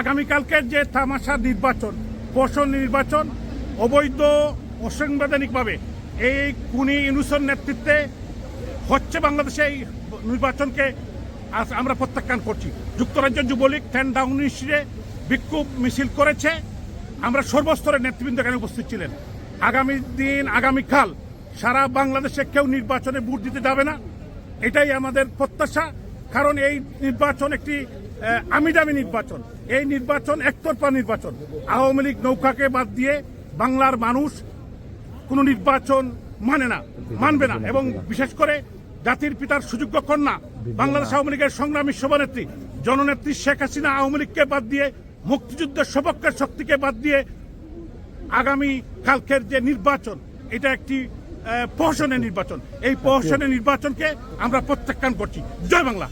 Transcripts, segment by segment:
আগামীকালকের যে তামাশা নির্বাচন পোষণ নির্বাচন অবৈধ অসাংবিধানিকভাবে এই কুনি ইউনুসর নেতৃত্বে হচ্ছে বাংলাদেশে এই নির্বাচনকে আজ আমরা প্রত্যাখ্যান করছি। যুক্তরাজ্য যুবলীগ টেন ডাউন ইস্যুতে বিক্ষোভ মিছিল করেছে। আমরা সর্বস্তরের নেতৃবৃন্দ এখানে উপস্থিত ছিলেন। আগামী দিন আগামীকাল সারা বাংলাদেশে কেউ নির্বাচনে ভোট দিতে যাবে না। এটাই আমাদের প্রত্যাশা। কারণ এই নির্বাচন একটি আমি দামি নির্বাচন। এই নির্বাচন একতরফা নির্বাচন। আওয়ামী লীগ নৌকাকে বাদ দিয়ে বাংলার মানুষ কোন নির্বাচন মানে না, মানবে না এবং বিশেষ করে জাতির পিতার সুযোগ্য কন্যা, বাংলাদেশ আওয়ামী লীগের সংগ্রামী সভানেত্রী, জননেত্রী শেখ হাসিনা আওয়ামী লীগকে বাদ দিয়ে মুক্তিযুদ্ধের সপক্ষের শক্তিকে বাদ দিয়ে আগামী কালকের যে নির্বাচন, এটা একটি প্রহসনের নির্বাচন। এই প্রহসনের নির্বাচনকে আমরা প্রত্যাখ্যান করছি। জয় বাংলা।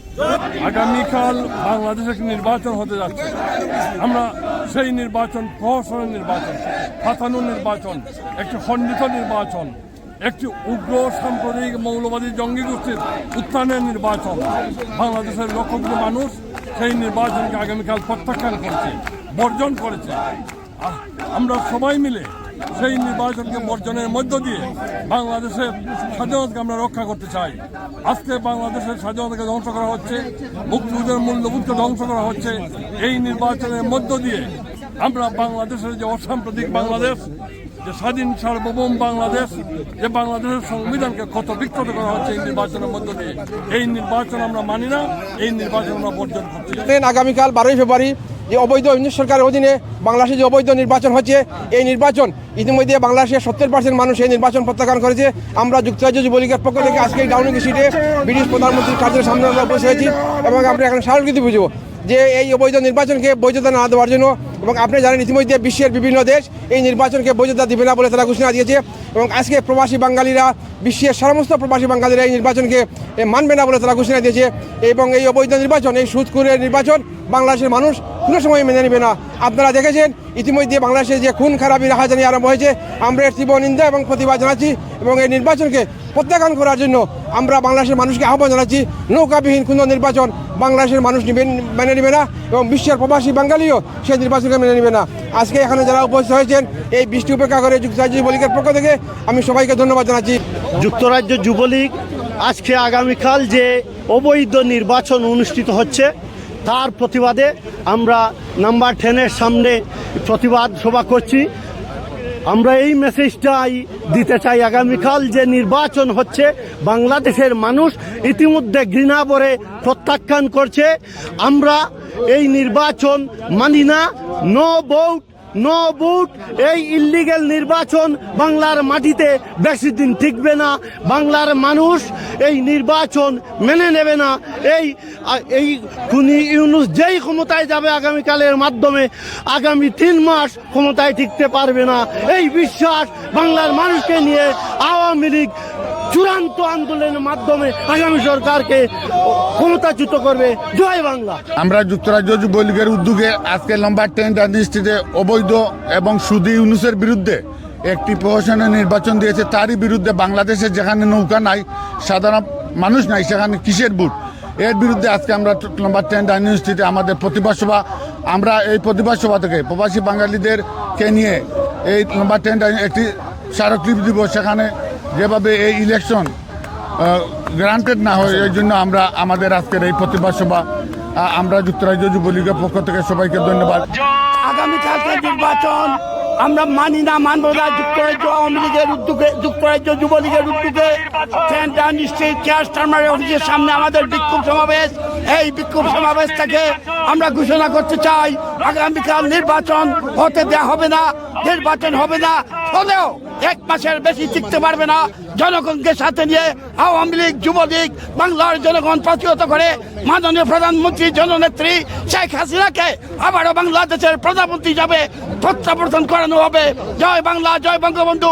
আগামীকাল বাংলাদেশে একটি নির্বাচন হতে যাচ্ছে। আমরা সেই নির্বাচন প্রহসনের নির্বাচন ফাতানো নির্বাচন, একটি খণ্ডিত নির্বাচন একটি উগ্র সাম্প্রদায়িক মৌলবাদী জঙ্গি গোষ্ঠীর উত্থানের নির্বাচন। বাংলাদেশের লক্ষ মানুষ সেই নির্বাচনকে আগামীকাল প্রত্যাখ্যান করেছে, বর্জন করেছে। আমরা সবাই মিলে সেই নির্বাচনকে বর্জনের মধ্য দিয়ে বাংলাদেশের স্বাধীনতাকে আমরা রক্ষা করতে চাই। আজকে বাংলাদেশের স্বাধীনতাকে ধ্বংস করা হচ্ছে, মুক্তিযুদ্ধের মূল্যবোধকে ধ্বংস করা হচ্ছে। এই নির্বাচনের মধ্য দিয়ে আমরা বাংলাদেশের যে অসাম্প্রতিক বাংলাদেশ, যে স্বাধীন সার্বভৌম বাংলাদেশ, যে বাংলাদেশের সংবিধানকে কত বিক্ষত করা হচ্ছে এই নির্বাচনের মধ্য দিয়ে, এই নির্বাচন আমরা মানি না, এই নির্বাচন আমরা বর্জন করছি। আগামীকাল বারোই ফেব্রুয়ারি যে অবৈধ ইউনিট সরকারের অধীনে বাংলাদেশে যে অবৈধ নির্বাচন হচ্ছে, এই নির্বাচন ইতিমধ্যে বাংলাদেশের সত্তর পার্সেন্ট মানুষ এই নির্বাচন প্রত্যাখ্যান করেছে। আমরা যুক্তরাজ্য যুবলীগের পক্ষ থেকে আজকে ডাউনিং সিটে ব্রিটিশ প্রধানমন্ত্রীর কাজের সামনে আমরা বসে আছি এবং আমরা এখন স্মারকলিপি বুঝব। যে এই অবৈধ নির্বাচনকে বৈধতা না দেওয়ার জন্য এবং আপনি জানেন ইতিমধ্যে বিশ্বের বিভিন্ন দেশ এই নির্বাচনকে বৈধতা দিবে না বলে তারা ঘোষণা দিয়েছে এবং আজকে প্রবাসী বাঙালিরা, বিশ্বের সমস্ত প্রবাসী বাঙালিরা এই নির্বাচনকে মানবে না বলে তারা ঘোষণা দিয়েছে এবং এই অবৈধ নির্বাচন, এই সুদকুরের নির্বাচন বাংলাদেশের মানুষ কোনো সময় মেনে নেবে না। আপনারা দেখেছেন, ইতিমধ্যে বাংলাদেশে যে খুন খারাপি রাহাজানি আরম্ভ হয়েছে, আমরা এর তীব্র নিন্দা এবং প্রতিবাদ জানাচ্ছি এবং এই নির্বাচনকে প্রত্যাখ্যান করার জন্য আমরা বাংলাদেশের মানুষকে আহ্বান জানাচ্ছি, নৌকাবিহীন কোনো নির্বাচন বাংলাদেশের মানুষ মেনে নেবে না এবং বিশ্বের প্রবাসী বাঙালিও সেই নির্বাচনকে মেনে নেবে না। আজকে এখানে যারা উপস্থিত হয়েছেন, এই বৃষ্টি উপেক্ষা করে যুক্তরাজ্য যুবলীগের পক্ষ থেকে আমি সবাইকে ধন্যবাদ জানাচ্ছি। যুক্তরাজ্য যুবলীগ আজকে আগামীকাল যে অবৈধ নির্বাচন অনুষ্ঠিত হচ্ছে তার প্রতিবাদে আমরা নাম্বার টেনের সামনে প্রতিবাদ সভা করছি। আমরা এই মেসেজটাই দিতে চাই আগামীকাল যে নির্বাচন হচ্ছে, বাংলাদেশের মানুষ ইতিমধ্যে ঘৃণা ভরে প্রত্যাখ্যান করছে। আমরা এই নির্বাচন মানি না। নো ভোট নো ভোট এই ইল্লিগেল নির্বাচন বাংলার মাটিতে বেশি দিন টিকবে না। বাংলার মানুষ এই নির্বাচন মেনে নেবে না। এই এই খুনি ইউনুস যেই ক্ষমতায় যাবে আগামীকালের মাধ্যমে, আগামী তিন মাস ক্ষমতায় টিকতে পারবে না। এই বিশ্বাস বাংলার মানুষকে নিয়ে আওয়ামী লীগ চূড়ান্ত আন্দোলনের মাধ্যমে আগামী সরকারকে ক্ষমতাচ্যুত করবে। জয় বাংলা। আমরা যুক্তরাজ্য যুবলীগের উদ্যোগে আজকে লম্বা টেন্ট ইনস্টিটিউটে অবৈধ এবং সুদী ইউনুসের বিরুদ্ধে একটি প্রহসনের নির্বাচন দিয়েছে, তারই বিরুদ্ধে বাংলাদেশে যেখানে নৌকা নাই, সাধারণ মানুষ নাই, সেখানে কিসের বুট এর বিরুদ্ধে আজকে আমরা লম্বা টেন্ট ইনস্টিটিউটে আমাদের প্রতিবাদ সভা, আমরা এই প্রতিবাদ সভা থেকে প্রবাসী বাঙালিদেরকে নিয়ে এই লম্বা টেন্ট একটি স্মারকলিপি দিব, সেখানে যেভাবে এই ইলেকশন গ্রান্টেড না হয়, এই জন্য আমরা আমাদের আজকের এই প্রতিবাদ সভা আমরা যুক্তরাজ্য যুবলীগের পক্ষ থেকে সবাইকে ধন্যবাদ। আগামীকালকে নির্বাচন আমরা মানি না, মানব না, যুক্তরাজ্য, আওয়ামী লীগের উদ্যোগে, যুক্তরাজ্য যুবলীগের উদ্যোগে সেন্টার ক্যাশ টার্মারের অফিসের সামনে আমাদের বিক্ষোভ সমাবেশ। এই বিক্ষোভ সমাবেশ থেকে আমরা ঘোষণা করতে চাই আগামীকাল নির্বাচন হতে দেয়া হবে না, নির্বাচন হবে না। হলেও এক মাসের বেশি টিকতে পারবে না জনগণকে সাথে নিয়ে আওয়ামী লীগ, যুবলীগ, বাংলার জনগণ প্রতিহত করে মাননীয় প্রধানমন্ত্রী, জননেত্রী শেখ হাসিনাকে আবারও বাংলাদেশের প্রধানমন্ত্রী হিসাবে প্রত্যাবর্তন করানো হবে। জয় বাংলা, জয় বঙ্গবন্ধু।